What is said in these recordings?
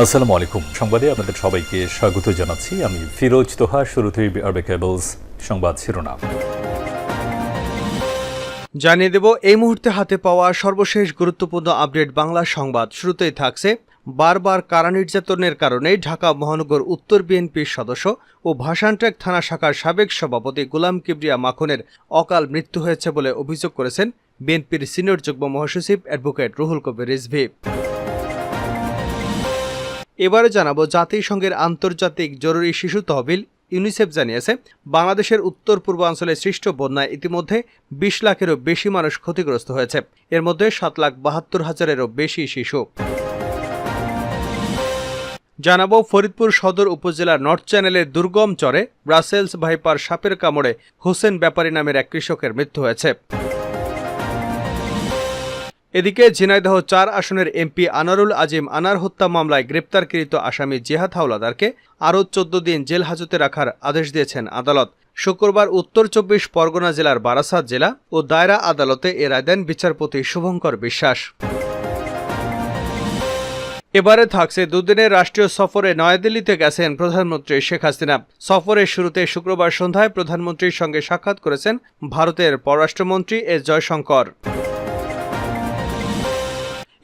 আসসালামু আলাইকুম। সংবাদে আপনাদের সবাইকে স্বাগত জানাচ্ছি। আমি ফিরোজ তোহা, শুরুতেই আরবে কেবলস সংবাদ শিরোনাম। জানিয়ে দেব, এই মুহূর্তে হাতে পাওয়া সর্বশেষ গুরুত্বপূর্ণ আপডেট বাংলা সংবাদ। শুরুতেই থাকছে, বারবার কারা নির্যাতনের কারণে ঢাকা মহানগর উত্তর বিএনপির সদস্য ও ভাষানট্যাক থানা শাখার সাবেক সভাপতি গোলাম কিবরিয়া মাখনের অকাল মৃত্যু হয়েছে বলে অভিযোগ করেছেন বিএনপির সিনিয়র যুগ্ম মহাসচিব অ্যাডভোকেট রুহুল কবির রিজভি। এবারে জানাব জাতিসংঘের আন্তর্জাতিক জরুরি শিশু তহবিল ইউনিসেফ জানিয়েছে, বাংলাদেশের উত্তর পূর্বাঞ্চলে সৃষ্ট বন্যায় ইতিমধ্যে বিশ লাখেরও বেশি মানুষ ক্ষতিগ্রস্ত হয়েছে। এর মধ্যে সাত লাখ বাহাত্তর হাজারেরও বেশি শিশু। জানাব ফরিদপুর সদর উপজেলার নর্থ চ্যানেলের দুর্গম চরে ব্রাসেলস ভাইপার সাপের কামড়ে হোসেন ব্যাপারী নামের এক কৃষকের মৃত্যু হয়েছে। এদিকে ঝিনাইদহ চার আসনের এমপি আনারুল আজিম আনার হত্যা মামলায় গ্রেপ্তারকৃত আসামি জেহাদ হাওলাদারকে আরও চোদ্দ দিন জেল হাজতে রাখার আদেশ দিয়েছেন আদালত। শুক্রবার উত্তর চব্বিশ পরগনা জেলার বারাসাত জেলা ও দায়রা আদালতে এ রায় দেন বিচারপতি শুভঙ্কর বিশ্বাস। এবারে থাকছে দুদিনের রাষ্ট্রীয় সফরে নয়াদিল্লিতে গেছেন প্রধানমন্ত্রী শেখ হাসিনা। সফরের শুরুতে শুক্রবার সন্ধ্যায় প্রধানমন্ত্রীর সঙ্গে সাক্ষাৎ করেছেন ভারতের পররাষ্ট্রমন্ত্রী এস জয়শঙ্কর।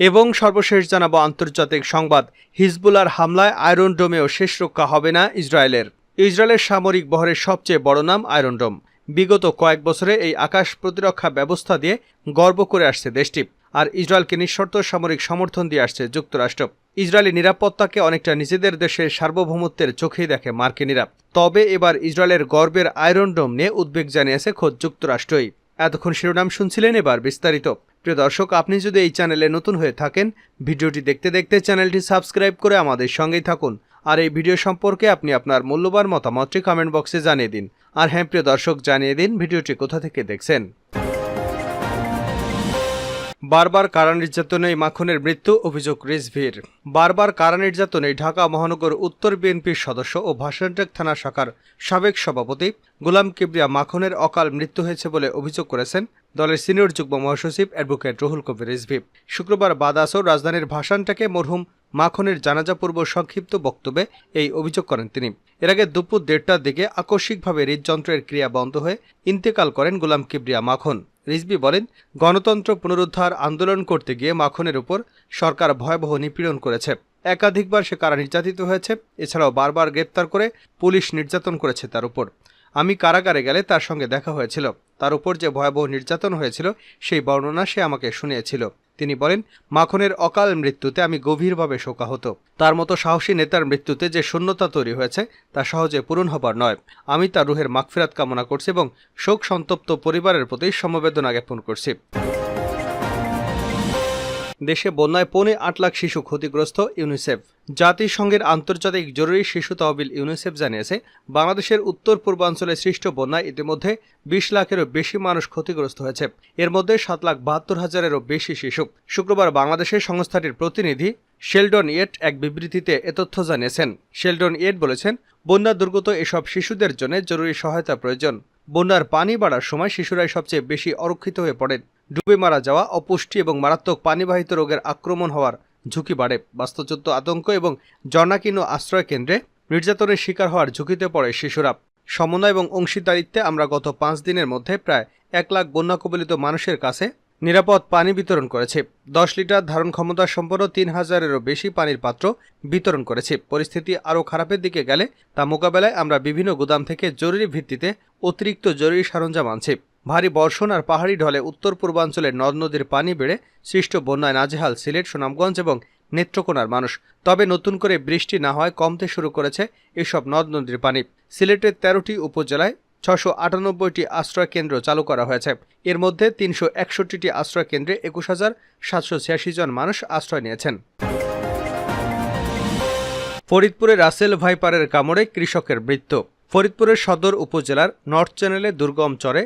এবং সর্বশেষ জানাব আন্তর্জাতিক সংবাদ। হিজবুলার হামলায় আয়রন ডোমেও শেষ রক্ষা হবে না ইসরায়েলের। ইসরায়েলের সামরিক বহরের সবচেয়ে বড় নাম আয়রন ডোম। বিগত কয়েক বছরে এই আকাশ প্রতিরক্ষা ব্যবস্থা দিয়ে গর্ব করে আসছে দেশটি, আর ইসরায়েলকে নিঃশর্ত সামরিক সমর্থন দিয়ে আসছে যুক্তরাষ্ট্র। ইসরায়েলি নিরাপত্তাকে অনেকটা নিজেদের দেশের সার্বভৌমত্বের চোখেই দেখে মার্কিনীরা। তবে এবার ইসরায়েলের গর্বের আয়রন ডোম নিয়ে উদ্বেগ জানিয়েছে খোদ যুক্তরাষ্ট্রই। এতক্ষণ শিরোনাম শুনছিলেন এবার বিস্তারিত। প্রিয় দর্শক, আপনি যদি এই চ্যানেলে নতুন হয়ে থাকেন, ভিডিওটি দেখতে দেখতে চ্যানেলটি সাবস্ক্রাইব করে আমাদের সঙ্গেই থাকুন। আর এই ভিডিও সম্পর্কে আপনি আপনার মূল্যবান মতামতটি কমেন্ট বক্সে জানিয়ে দিন। আর হ্যাঁ প্রিয় দর্শক, জানিয়ে দিন ভিডিওটি কোথা থেকে দেখছেন। বারবার কারা নির্যাতনে মাখনের মৃত্যু, অভিযোগ রিজভির। বারবার কারা নির্যাতনে ঢাকা মহানগর উত্তর বিএনপির সদস্য ও ভাষানটেক থানা শাখার সাবেক সভাপতি গোলাম কিবরিয়া মাখনের অকাল মৃত্যু হয়েছে বলে অভিযোগ করেছেন দলের সিনিয়র যুগ্ম মহাসচিব অ্যাডভোকেট রুহুল কবির রিজভি। শুক্রবার বাদাসর রাজধানীর ভাষানটাকে মরহুম মাখনের জানাজাপূর্ব সংক্ষিপ্ত বক্তব্যে এই অভিযোগ করেন তিনি। এর আগে দুপুর দেড়টার দিকে আকস্মিকভাবে হৃদযন্ত্রের ক্রিয়া বন্ধ হয়ে ইন্তেকাল করেন গোলাম কিবরিয়া মাখন। রিজবি বলেন, গণতন্ত্র পুনরুদ্ধার আন্দোলন করতে গিয়ে মাখনের উপর সরকার ভয়াবহ নিপীড়ন করেছে। একাধিকবার সে কারা নির্যাতিত হয়েছে, এছাড়াও বারবার গ্রেপ্তার করে পুলিশ নির্যাতন করেছে তার উপর। আমি কারাগারে গেলে তার সঙ্গে দেখা হয়েছিল। তার উপর যে ভয়াবহ নির্যাতন হয়েছিল, সেই বর্ণনা সে আমাকে শুনিয়েছিল। তিনি বলেন, মাখনের অকাল মৃত্যুতে আমি গভীরভাবে শোকাহত। তার মতো সাহসী নেতার মৃত্যুতে যে শূন্যতা তৈরি হয়েছে, তা সহজে পূরণ হবার নয়। আমি তার রুহের মাগফিরাত কামনা করছি এবং শোক সন্তপ্ত পরিবারের প্রতি সমবেদনা জ্ঞাপন করছি। দেশে বন্যায় পৌনে আট লাখ শিশু ক্ষতিগ্রস্ত ইউনিসেফ। জাতিসংঘের আন্তর্জাতিক জরুরি শিশু তহবিল ইউনিসেফ জানিয়েছে, বাংলাদেশের উত্তর পূর্বাঞ্চলে সৃষ্ট বন্যায় ইতিমধ্যে বিশ লাখেরও বেশি মানুষ ক্ষতিগ্রস্ত হয়েছে। এর মধ্যে সাত লাখ বাহাত্তর হাজারেরও বেশি শিশু। শুক্রবার বাংলাদেশের সংস্থাটির প্রতিনিধি শেলডন ইয়েট এক বিবৃতিতে এ তথ্য জানিয়েছেন। শেলডন ইয়েট বলেছেন, বন্যা দুর্গত এসব শিশুদের জন্য জরুরি সহায়তা প্রয়োজন। বন্যার পানি বাড়ার সময় শিশুরাই সবচেয়ে বেশি অরক্ষিত হয়ে পড়েন। ডুবে মারা যাওয়া, অপুষ্টি এবং মারাত্মক পানিবাহিত রোগের আক্রমণ হওয়ার ঝুঁকি বাড়ে। বাস্তুচ্যুত আতঙ্ক এবং জনাকীর্ণ আশ্রয় কেন্দ্রে নির্যাতনের শিকার হওয়ার ঝুঁকিতে পড়ে শিশুরা। সমন্বয় এবং অংশীদারিত্বে আমরা গত পাঁচ দিনের মধ্যে প্রায় এক লাখ বন্যা কবলিত মানুষের কাছে নিরাপদ পানি বিতরণ করেছে। দশ লিটার ধারণ ক্ষমতা সম্পন্ন তিন হাজারেরও বেশি পানির পাত্র বিতরণ করেছে। পরিস্থিতি আরও খারাপের দিকে গেলে তা মোকাবেলায় আমরা বিভিন্ন গুদাম থেকে জরুরি ভিত্তিতে অতিরিক্ত জরুরি সরঞ্জাম আনছি। ভারী বর্ষণ আর পাহাড়ি ঢলে উত্তর পূর্বাঞ্চলের নদ নদীর পানি বেড়ে সৃষ্ট বন্যায় নাজেহাল সিলেট, সুনামগঞ্জ এবং নেত্রকোনার মানুষ। তবে নতুন করে বৃষ্টি না হয় কমতে শুরু করেছে এসব নদ নদীর পানি। সিলেটের তেরোটি উপজেলায় ছশো আটানব্বইটি আশ্রয় কেন্দ্র চালু করা হয়েছে। এর মধ্যে তিনশো একষট্টিটি আশ্রয় কেন্দ্রে একুশ হাজার সাতশো ছিয়াশি জন মানুষ আশ্রয় নিয়েছেন। ফরিদপুরে রাসেল ভাইপারের কামড়ে কৃষকের মৃত্যু। ফরিদপুরের সদর উপজেলার নর্থ চ্যানেলে দুর্গম চরে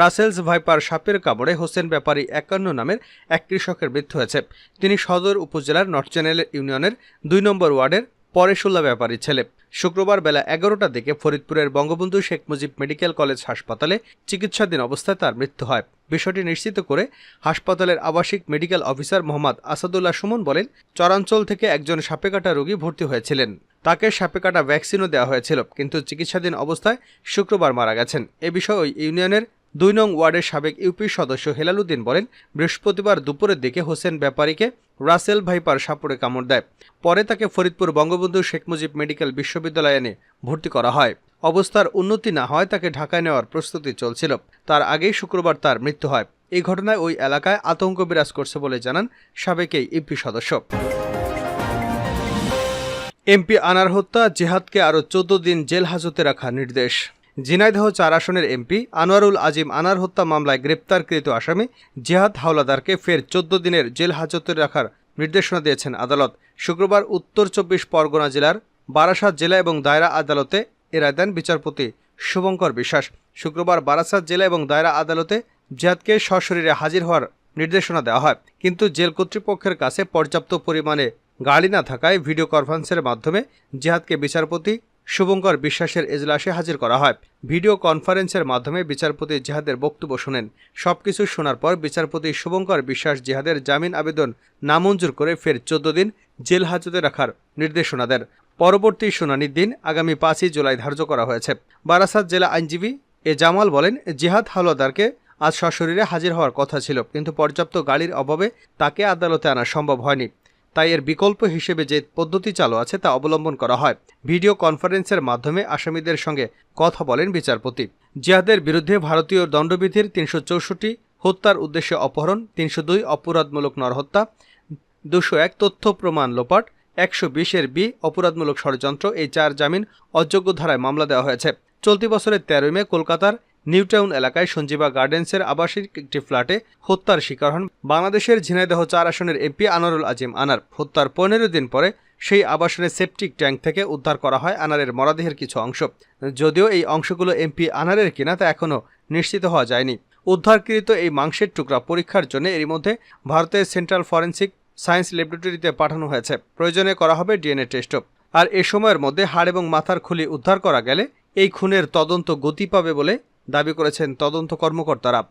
রাসেলস ভাইপার সাপের কামড়ে হোসেন ব্যাপারী একান্ন নামের এক কৃষকের মৃত্যু হয়েছে। তিনি সদর উপজেলার নর্থ চ্যানেল ইউনিয়নের দুই নম্বর ওয়ার্ডের পরেশুল্লা ব্যাপারী ছেলে। শুক্রবার বেলা এগারোটার দিকে ফরিদপুরের বঙ্গবন্ধু শেখ মুজিব মেডিকেল কলেজ হাসপাতালে চিকিৎসাধীন অবস্থায় তার মৃত্যু হয়। বিষয়টি নিশ্চিত করে হাসপাতালের আবাসিক মেডিকেল অফিসার মোহাম্মদ আসাদুল্লাহ সুমন বলেন, চরাঞ্চল থেকে একজন সাপেকাটা রোগী ভর্তি হয়েছিলেন। তাকে সাপেকাটা ভ্যাকসিনও দেওয়া হয়েছিল, কিন্তু চিকিৎসাধীন অবস্থায় শুক্রবার মারা গেছেন। এ বিষয়ে ওই ইউনিয়নের দুই নং ওয়ার্ডের সাবেক ইউপি সদস্য হেলালুদ্দিন বলেন, বৃহস্পতিবার দুপুরের দিকে হোসেন ব্যাপারীকে রাসেল ভাইপার সাপুড়ে কামড় দেয়। পরে তাকে ফরিদপুর বঙ্গবন্ধু শেখ মুজিব মেডিকেল বিশ্ববিদ্যালয়ে এনে ভর্তি করা হয়। অবস্থার উন্নতি না হয় তাকে ঢাকায় নেওয়ার প্রস্তুতি চলছিল। তার আগেই শুক্রবার তার মৃত্যু হয়। এই ঘটনায় ওই এলাকায় আতঙ্ক বিরাজ করছে বলে জানান সাবেক এই ইউপি সদস্য। এমপি আনার হত্যা, জেহাদকে আরও চোদ্দ দিন জেল হাজতে রাখা নির্দেশ। ঝিনাইদহ চার আসনের এমপি আনোয়ারুল আজিম আনার হত্যা মামলায় গ্রেপ্তারকৃত আসামি জেহাদ হাওলাদারকে ফের চোদ্দ দিনের জেল হাজতে রাখার নির্দেশনা দিয়েছেন আদালত। শুক্রবার উত্তর চব্বিশ পরগনা জেলার বারাসাত জেলা এবং দায়রা আদালতে এ রায় দেন বিচারপতি শুভঙ্কর বিশ্বাস। শুক্রবার বারাসাত জেলা এবং দায়রা আদালতে জেহাদকে সশরীরে হাজির হওয়ার নির্দেশনা দেওয়া হয়। কিন্তু জেল কর্তৃপক্ষের কাছে পর্যাপ্ত পরিমাণে গাড়ি না থাকায় ভিডিও কনফারেন্সের মাধ্যমে জেহাদকে বিচারপতি শুভঙ্কর বিশ্বাসের এজলাসে হাজির করা হয়। ভিডিও কনফারেন্সের মাধ্যমে বিচারপতি জেহাদের বক্তব্য শোনেন। সবকিছু শোনার পর বিচারপতি শুভঙ্কর বিশ্বাস জেহাদের জামিন আবেদন নামঞ্জুর করে ফের চোদ্দ দিন জেল হাজতে রাখার নির্দেশনা দেন। পরবর্তী শুনানির দিন আগামী পাঁচই জুলাই ধার্য করা হয়েছে। বারাসাত জেলা আইনজীবী এ জামাল বলেন, জিহাদ হাওলাদারকে আজ সশরীরে হাজির হওয়ার কথা ছিল, কিন্তু পর্যাপ্ত গাড়ির অভাবে তাকে আদালতে আনা সম্ভব হয়নি। তাই এর বিকল্প হিসেবে যে পদ্ধতি চালু আছে তা অবলম্বন করা হয়। ভিডিও কনফারেন্সের মাধ্যমে আসামিদের সঙ্গে কথা বলেন বিচারপতি। জিহাদের বিরুদ্ধে ভারতীয় দণ্ডবিধির তিনশো চৌষট্টি, হত্যার উদ্দেশ্যে অপহরণ, তিনশো দুই, অপরাধমূলক নরহত্যা, দুশো এক, তথ্য প্রমাণ লোপাট, একশো বিশের বি, অপরাধমূলক ষড়যন্ত্র, এই চার জামিন অযোগ্য ধারায় মামলা দেওয়া হয়েছে। চলতি বছরের তেরোই মে, কলকাতার নিউটাউন এলাকায় সঞ্জীবা গার্ডেন্সের আবাসিক একটি ফ্ল্যাটে হত্যার শিকার হন বাংলাদেশের ঝিনাইদহ চার আসনের এমপি আনারুল আজিম আনার। হত্যার পনেরো দিন পরে সেই আবাসনের সেপটিক ট্যাঙ্ক থেকে উদ্ধার করা হয় আনারের মরাদেহের কিছু অংশ। যদিও এই অংশগুলো এমপি আনারের কিনা তা এখনও নিশ্চিত হওয়া যায়নি। উদ্ধারকৃত এই মাংসের টুকরা পরীক্ষার জন্য এরই মধ্যে ভারতের সেন্ট্রাল ফরেন্সিক সায়েন্স ল্যাবরেটরিতে পাঠানো হয়েছে। প্রয়োজনে করা হবে ডিএনএ টেস্টও। আর এ সময়ের মধ্যে হাড় এবং মাথার খুলি উদ্ধার করা গেলে এই খুনের তদন্ত গতি পাবে বলে দাবি করেছেন তদন্ত কর্মকর্তারা।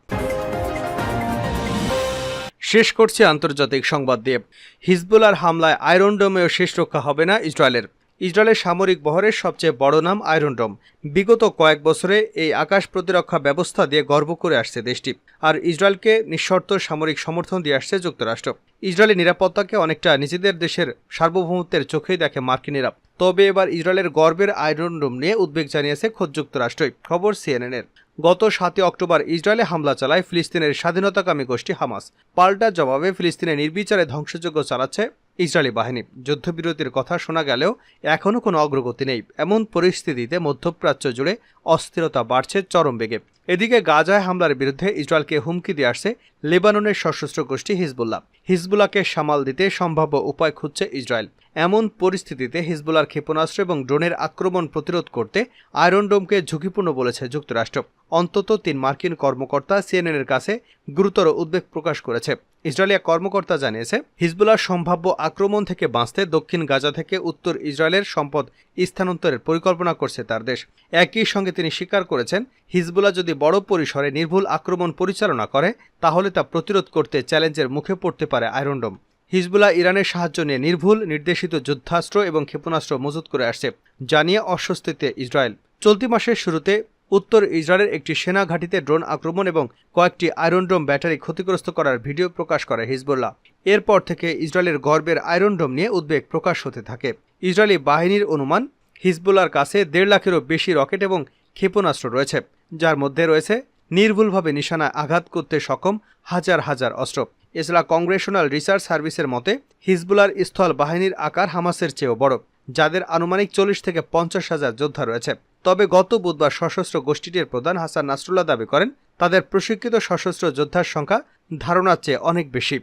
শেষ করছে আন্তর্জাতিক সংবাদ দিয়ে। হিজবুলার হামলায় আয়রন ডোমেও শেষ রক্ষা হবে না ইসরায়েলের। ইসরায়েলের সামরিক বহরের সবচেয়ে বড় নাম আয়রন ডোম। বিগত কয়েক বছরে এই আকাশ প্রতিরক্ষা ব্যবস্থা দিয়ে গর্ব করে আসছে দেশটি, আর ইসরায়েলকে নিঃশর্ত সামরিক সমর্থন দিয়ে আসছে যুক্তরাষ্ট্র। ইসরায়েলি নিরাপত্তাকে অনেকটা নিজেদের দেশের সার্বভৌমত্বের চোখেই দেখে মার্কিনীরা। তবে এবার ইসরায়েলের গর্বের আয়রন ডোম নিয়ে উদ্বেগ জানিয়েছে খোদ যুক্তরাষ্ট্রই, খবর সিএনএনের। গত সাতই অক্টোবর ইসরায়েলে হামলা চালায় ফিলিস্তিনের স্বাধীনতাকামী গোষ্ঠী হামাস। পাল্টা জবাবে ফিলিস্তিনে নির্বিচারে ধ্বংসযজ্ঞ চালাচ্ছে ইসরায়েলি বাহিনী। যুদ্ধবিরতির কথা শোনা গেলেও এখনও কোনো অগ্রগতি নেই। এমন পরিস্থিতিতে মধ্যপ্রাচ্য জুড়ে অস্থিরতা বাড়ছে চরম বেগে। এদিকে গাজায় হামলার বিরুদ্ধে ইসরায়েলকে হুমকি দিয়ে আসছে লেবাননের সশস্ত্র গোষ্ঠী হিজবুল্লাহ। হিজবুল্লাহকে সামাল দিতে সম্ভাব্য উপায় খুঁজছে ইসরায়েল। এমন পরিস্থিতিতে হিজবুলার ক্ষেপণাস্ত্র এবং ড্রোনের আক্রমণ প্রতিরোধ করতে আয়রন ডোমকে ঝুঁকিপূর্ণ বলেছে যুক্তরাষ্ট্র। অন্তত তিন মার্কিন কর্মকর্তা সিএনএনের কাছে গুরুতর উদ্বেগ প্রকাশ করেছে। ইসরায়েলি এক কর্মকর্তা জানিয়েছে হিজবুলার সম্ভাব্য আক্রমণ থেকে বাঁচতে দক্ষিণ গাজা থেকে উত্তর ইসরায়েলের সম্পদ স্থানান্তরের পরিকল্পনা করছে তার দেশ। একই সঙ্গে তিনি স্বীকার করেছেন হিজবুলা যদি বড় পরিসরে নির্ভুল আক্রমণ পরিচালনা করে, তাহলে তা প্রতিরোধ করতে চ্যালেঞ্জের মুখে পড়তে পারে আয়রনডোম। হিজবুল্লাহ ইরানের সাহায্য নিয়ে নির্ভুল, নির্দেশিত যুদ্ধাস্ত্র এবং ক্ষেপণাস্ত্র মজুত করে আসছে জানিয়ে অস্বস্তিতে ইসরায়েল। চলতি মাসের শুরুতে উত্তর ইসরায়েলের একটি সেনা ঘাঁটিতে ড্রোন আক্রমণ এবং কয়েকটি আয়রন ডোম ব্যাটারি ক্ষতিগ্রস্ত করার ভিডিও প্রকাশ করে হিজবুল্লাহ। এরপর থেকে ইসরায়েলের গর্বের আয়রন ডোম নিয়ে উদ্বেগ প্রকাশ হতে থাকে। ইসরায়েলি বাহিনীর অনুমান হিজবুল্লার কাছে দেড় লাখেরও বেশি রকেট এবং ক্ষেপণাস্ত্র রয়েছে, যার মধ্যে রয়েছে নির্ভুলভাবে নিশানায় আঘাত করতে সক্ষম হাজার হাজার অস্ত্র। এছাড়া কংগ্রেশনাল রিসার্চ সার্ভিসের মতে হিজবুলার স্থল বাহিনীর আকার হামাসের চেয়েও বড়, যাদের আনুমানিক চল্লিশ থেকে পঞ্চাশ হাজার যোদ্ধা রয়েছে। তবে গত বুধবার সশস্ত্র গোষ্ঠীটির প্রধান হাসান নাসরুল্লাহ দাবি করেন, তাদের প্রশিক্ষিত সশস্ত্র যোদ্ধার সংখ্যা ধারণার চেয়ে অনেক বেশি।